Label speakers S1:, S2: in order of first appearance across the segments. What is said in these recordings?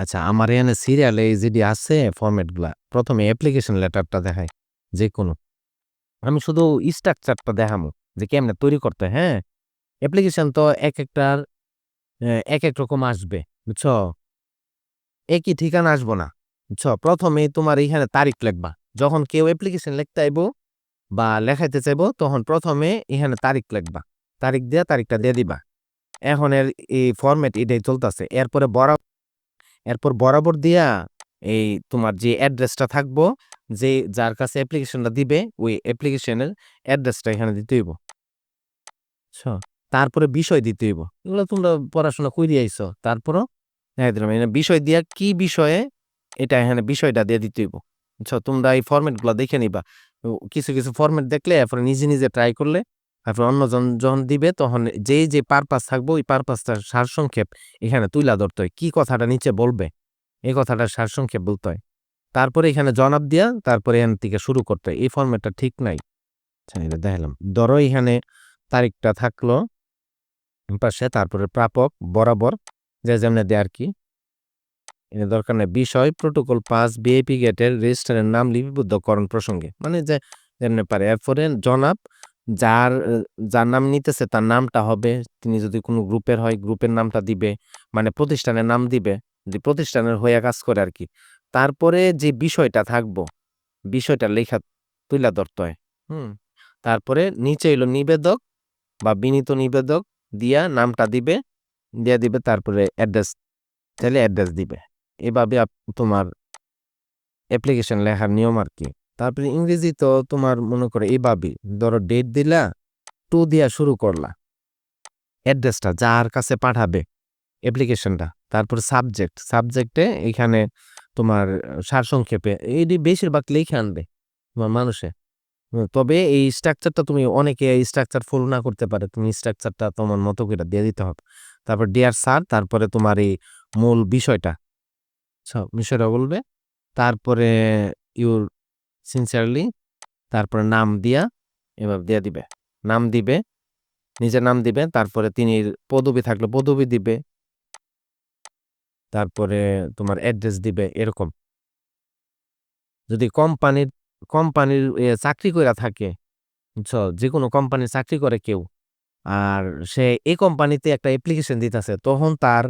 S1: আচ্ছা আমার এখানে সিরিয়ালে এই যেটি আছে ফরম্যাটগুলা প্রথমে অ্যাপ্লিকেশন লেটারটা দেখায় যে কোনো আমি শুধু স্ট্রাকচারটা দেখামো, যে কেমনে তৈরি করতে হ্যাঁ? অ্যাপ্লিকেশন তো এক একটার এক এক রকম আসবে, বুঝছ? একই ঠিকানা আসব না, বুঝছ? প্রথমে তোমার এখানে তারিখ লিখবা, যখন কেউ অ্যাপ্লিকেশন লিখতে আইবো বা লেখাইতে চাইব, তখন প্রথমে এখানে তারিখ লিখবা, তারিখ দিয়া তারিখটা দিয়ে দিবা। এখন এর এই ফরম্যাট এটাই চলতেছে, এরপরে বরা এরপর বরাবর দিয়া এই তোমার যে অ্যাড্রেসটা থাকব, যে যার কাছে অ্যাপ্লিকেশনটা দিবে, ওই অ্যাপ্লিকেশনের অ্যাড্রেসটা এখানে দিতে হইব। তারপরে বিষয় দিতে হইব। এগুলো তোমরা পড়াশোনা করে আইছো। তারপরও হ্যাঁ দিলাম, এখানে বিষয় দিয়া কি বিষয়ে এটা এখানে বিষয়টা দিয়ে দিতে হইব। বুঝছ তোমরা এই ফরম্যাটগুলো দেখে নিবা। কিছু কিছু ফরম্যাট দেখলে এরপরে নিজে নিজে ট্রাই করলে তারপর অন্যজন যখন দিবে তখন যেই যে পারপাস থাকব ওই পারপাসটার সারসংক্ষেপ এখানে তুইলা ধরতে হয়। কি কথাটা নিচে বলবে? এই কথাটা সারসংক্ষেপ বলতে হয়। তারপরে এখানে জনাব দিয়া তারপরে এখান থেকে শুরু করতে হয়। এই ফরম্যাটটা ঠিক নাই। আচ্ছা এটা দেখালাম। ধরো এখানে তারিখটা থাকল পাশে, তারপরে প্রাপক বরাবর যে যেমনে দেয় আর কি। এটা দরকার নেই। বিষয় প্রোটোকল পাস বিএপি গেটের রেজিস্টারের নাম লিপিবদ্ধকরণ প্রসঙ্গে। মানে যে যেমনি পারে। এরপরে জনাব যার যার নাম নিতেছে তার নামটা হবে, তিনি যদি কোনো গ্রুপের হয়, গ্রুপের নামটা দিবে মানে প্রতিষ্ঠানের নাম দিবে, যে প্রতিষ্ঠানের হয়ে কাজ করে আর কি তারপরে যে বিষয়টা থাকব, বিষয়টা লেখা তুইলা ধরতে হয়, হুম? তারপরে নিচে এলো নিবেদক বা বিনীত নিবেদক দিয়া নামটা দিবে, দিয়া দিবে তারপরে অ্যাড্রেস তাহলে অ্যাড্রেস দিবে। এভাবে তোমার অ্যাপ্লিকেশন লেখার নিয়ম আর কি তারপরে ইংরেজি তো তোমার মনে করে এইভাবে ধরো ডেট দিলা টু দিয়া শুরু করলা। অ্যাড্রেসটা যার কাছে পাঠাবে অ্যাপ্লিকেশনটা তারপর সাবজেক্ট সাবজেক্টে এখানে তোমার সারসংক্ষেপে এটি বেশিরভাগ লিখে আনবে তোমার মানুষে। তবে এই স্ট্রাকচারটা তুমি অনেকে এই স্ট্রাকচার ফলো না করতে পারে, তুমি স্ট্রাকচারটা তোমার মতো করে দিয়ে দিতে হবে। তারপর ডিয়ার স্যার তারপরে তোমার এই মূল বিষয়টা বিষয়টা বলবে। তারপরে ইউর সিনসিয়ারলি তারপরে নাম দিয়া, এভাবে দিয়ে দিবে। নাম দিবে, নিজের নাম দিবে, তারপরে তিনি পদবি থাকলে পদবি দিবে। তারপরে তোমার অ্যাড্রেস দিবে, এরকম। যদি কোম্পানির কোম্পানির চাকরি করে থাকে, বুঝছ? যে কোনো কোম্পানির চাকরি করে কেউ, আর সে এই কোম্পানিতে একটা অ্যাপ্লিকেশন দিতেছে, তখন তার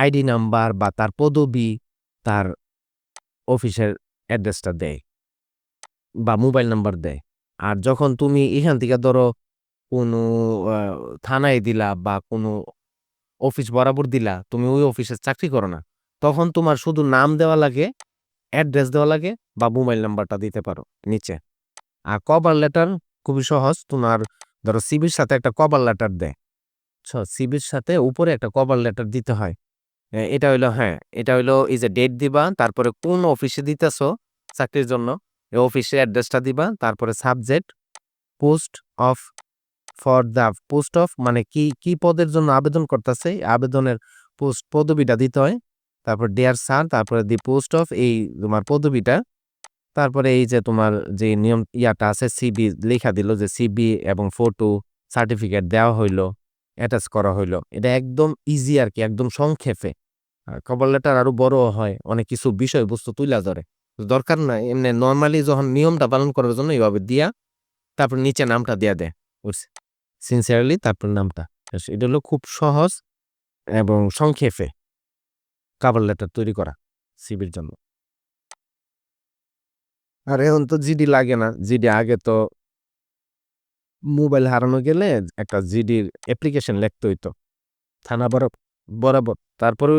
S1: আইডি নাম্বার বা তার পদবি তার অফিসের অ্যাড্রেসটা দেয়। বা মোবাইল নাম্বার দেয়। আর যখন তুমি এখান থেকে ধরো কোনো থানায় দিলা বা কোনো অফিস বরাবর দিলা, তুমি ওই অফিসে চাকরি করো না, তখন তোমার শুধু নাম দেওয়া লাগে, অ্যাড্রেস দেওয়া লাগে বা মোবাইল নাম্বারটা দিতে পারো নিচে। আর কভার লেটার খুবই সহজ, তোমার ধরো সিবির সাথে একটা কভার লেটার দেয়। সিবির সাথে উপরে একটা কভার লেটার দিতে হয়। এটা হইল হ্যাঁ এটা হইল এই যে ডেট দিবা, তারপরে কোন অফিসে দিতেছো চাকরির জন্য অফিসের অ্যাড্রেসটা দিবা, তারপরে subject post of for the post of মানে কি কি পদের জন্য আবেদন করতেছে আবেদনের পোস্ট পদবিটা দিতে হয়। তারপর ডেয়ার স্যার তারপরে দি পোস্ট অফ এই তোমার পদবিটা। তারপরে এই যে তোমার যে নিয়ম ইয়াটা আছে সিবি লেখা দিল যে সিবি এবং ফটো সার্টিফিকেট দেওয়া হইল অ্যাটাচ করা হইল। এটা একদম ইজি আর কি, একদম সংক্ষেপে। কভার লেটার আরও বড় হয়, অনেক কিছু বিষয়বস্তু তুইলা ধরে। দরকার নাই। এমনি নর্মালি যখন নিয়মটা পালন করার জন্য এইভাবে দিয়া তারপর নিচে নামটা দিয়া দেয় সিনসিয়ারলি তারপর নামটা। এটা হলো খুব সহজ এবং সংক্ষেপে কাভার লেটার তৈরি করা সিবির জন্য। আর এখন তো জিডি লাগে না। জিডি আগে তো মোবাইল হারানো গেলে একটা জিডির অ্যাপ্লিকেশন লিখতে হইতো। থানা বরাবর। বরাবর তারপরে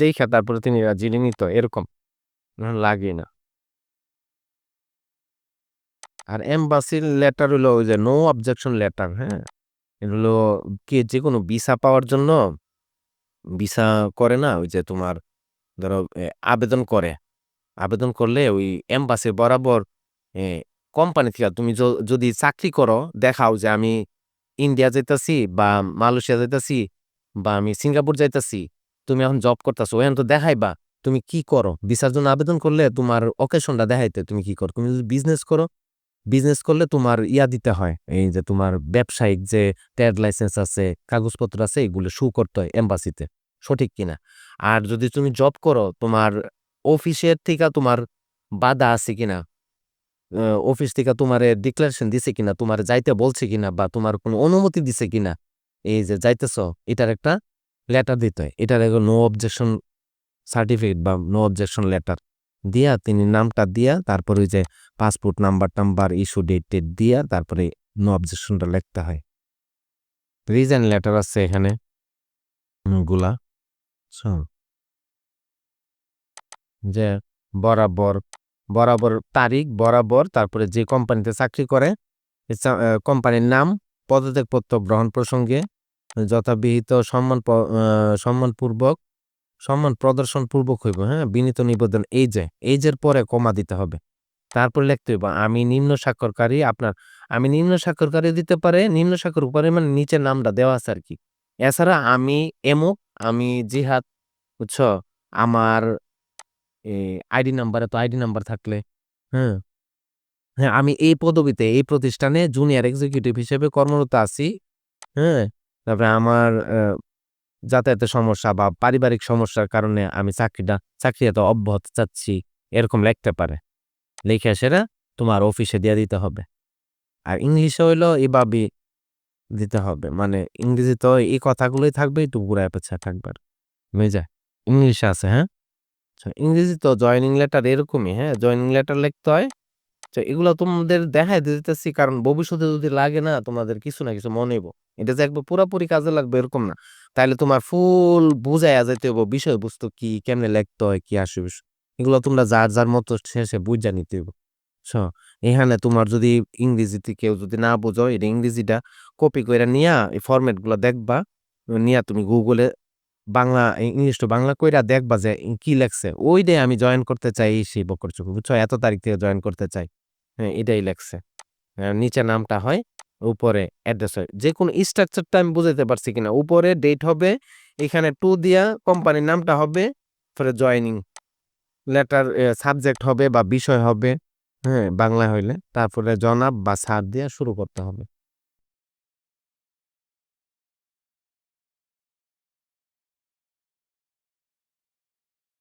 S1: দেখা তারপরে তিনি জিডি নিত, এরকম। লাগে না। আর এম্বাসির লেটার হলো ওই যে নো অবজেকশন লেটার হ্যাঁ? এটা হলো কি যে কোনো ভিসা পাওয়ার জন্য ভিসা করে না, ওই যে তোমার ধরো আবেদন করে। আবেদন করলে ওই এম্বাসির বরাবর কোম্পানি থেকে তুমি যদি চাকরি করো, দেখাও যে আমি ইন্ডিয়া যাইতাছি বা মালয়েশিয়া যাইতাছি বা আমি সিঙ্গাপুর যাইতাছি, তুমি এখন জব করতেছো এখন তো দেখাইবা, তুমি কি করো? ভিসার জন্য আবেদন করলে তোমার অকেশনটা দেখাইতে, তুমি কি করো? তুমি যদি বিজনেস করো বিজনেস করলে তোমার ইয়া দিতে হয় এই যে তোমার ব্যবসায়িক যে ট্রেড লাইসেন্স আছে কাগজপত্র আছে এগুলো শু করতে হয় এম্বাসিতে সঠিক কিনা। আর যদি তুমি জব করো, তোমার অফিসের থেকে তোমার বাধা আছে কিনা? অফিস থেকে তোমার ডিক্লারেশন দিছে কিনা? তোমার যাইতে বলছে কিনা? বা তোমার কোনো অনুমতি দিছে কিনা? এই যে যাইতেছ, এটার একটা লেটার দিতে হয়। এটার এগো নো অবজেকশন সার্টিফিকেট বা নো অবজেকশন লেটার দিয়া তিনি নামটা দিয়া তারপরে ওই যে পাসপোর্ট নাম্বার-টাম্বার, ইস্যু ডেট-টেট দিয়া তারপরে নো অবজেকশনটা লিখতে হয়। রিজাইন লেটার আছে এখানে। গুলা। যে বরাবর, বরাবর তারিখ, বরাবর তারপরে যে কোম্পানিতে চাকরি করে, কোম্পানির নাম, পদত্যাগপত্র গ্রহণ প্রসঙ্গে যথাবিহিত সম্মান সম্মানপূর্বক সম্মান প্রদর্শনপূর্বক হইব, হ্যাঁ? বিনীত নিবেদন এই যে, এই যের পরে কমা দিতে হবে। তারপর লিখতে হইব আমি নিম্ন স্বাক্ষরকারী আপনার আমি নিম্ন স্বাক্ষরকারী দিতে পারে, নিম্ন স্বাক্ষর উপরে মানে নিচের নামটা দেওয়া আছে আর কি এছাড়া আমি এমুক, আমি জিহাদ, বুঝছ? আমার আইডি নাম্বারে তো আইডি নাম্বার থাকলে, হ্যাঁ? হ্যাঁ, আমি এই পদবিতে এই প্রতিষ্ঠানে জুনিয়র এক্সিকিউটিভ হিসেবে কর্মরত আছি, হ্যাঁ? তারপরে আমার যাতায়াতের সমস্যা বা পারিবারিক সমস্যার কারণে আমি চাকরিটা চাকরিটা অব্যাহত চাচ্ছি, এরকম লিখতে পারে। লিখে সেটা তোমার অফিসে দিয়া দিতে হবে। আর ইংলিশে হইল এভাবেই দিতে হবে। মানে ইংরেজিতেও এই কথাগুলোই থাকবে, একটু ঘুরায় পেঁচায় থাকবে বুঝা? ইংলিশে আছে, হ্যাঁ? ইংরেজি তো জয়েনিং লেটার এরকমই, হ্যাঁ? জয়েনিং লেটার লিখতে হয়। তো এগুলো তোমাদের দেখায় দিতেছি কারণ ভবিষ্যতে যদি লাগে না তোমাদের কিছু না কিছু মনে এটা যে একবার পুরাপুরি কাজে লাগবে এরকম না। তাইলে তোমার ফুল বুঝাইয়া যাইতে হইব বিষয়বস্তু কি, কেমনে লিখতে হয়, কি আসে বিষয়। এগুলো তোমরা যার, যার মতো শেষে বুইঝা নিতে হইব। এখানে তোমার যদি ইংরেজিতে কেউ যদি না বোঝো, এটা ইংরেজিটা কপি কইরা নিয়া এই ফরমেটগুলা দেখবা। নিয়া তুমি গুগলে বাংলা ইংলিশ টু বাংলা কইরা দেখবা যে কি লেখছে। ওইটাই আমি জয়েন করতে চাই সেই বকরচুকু, বুঝছ? এত তারিখ থেকে জয়েন করতে চাই। হ্যাঁ, এটাই লেখছে। নিচে নামটা হয়, উপরে অ্যাড্রেস হয়। যে কোনো স্ট্রাকচারটা আমি বুঝাইতে পারছি কিনা? উপরে ডেট হবে, এখানে টু দিয়া কোম্পানির নামটা হবে, পরে জয়নিং লেটার সাবজেক্ট হবে বা বিষয় হবে, হ্যাঁ? বাংলা হইলে। তারপরে জনাব বা সার দিয়া শুরু করতে হবে।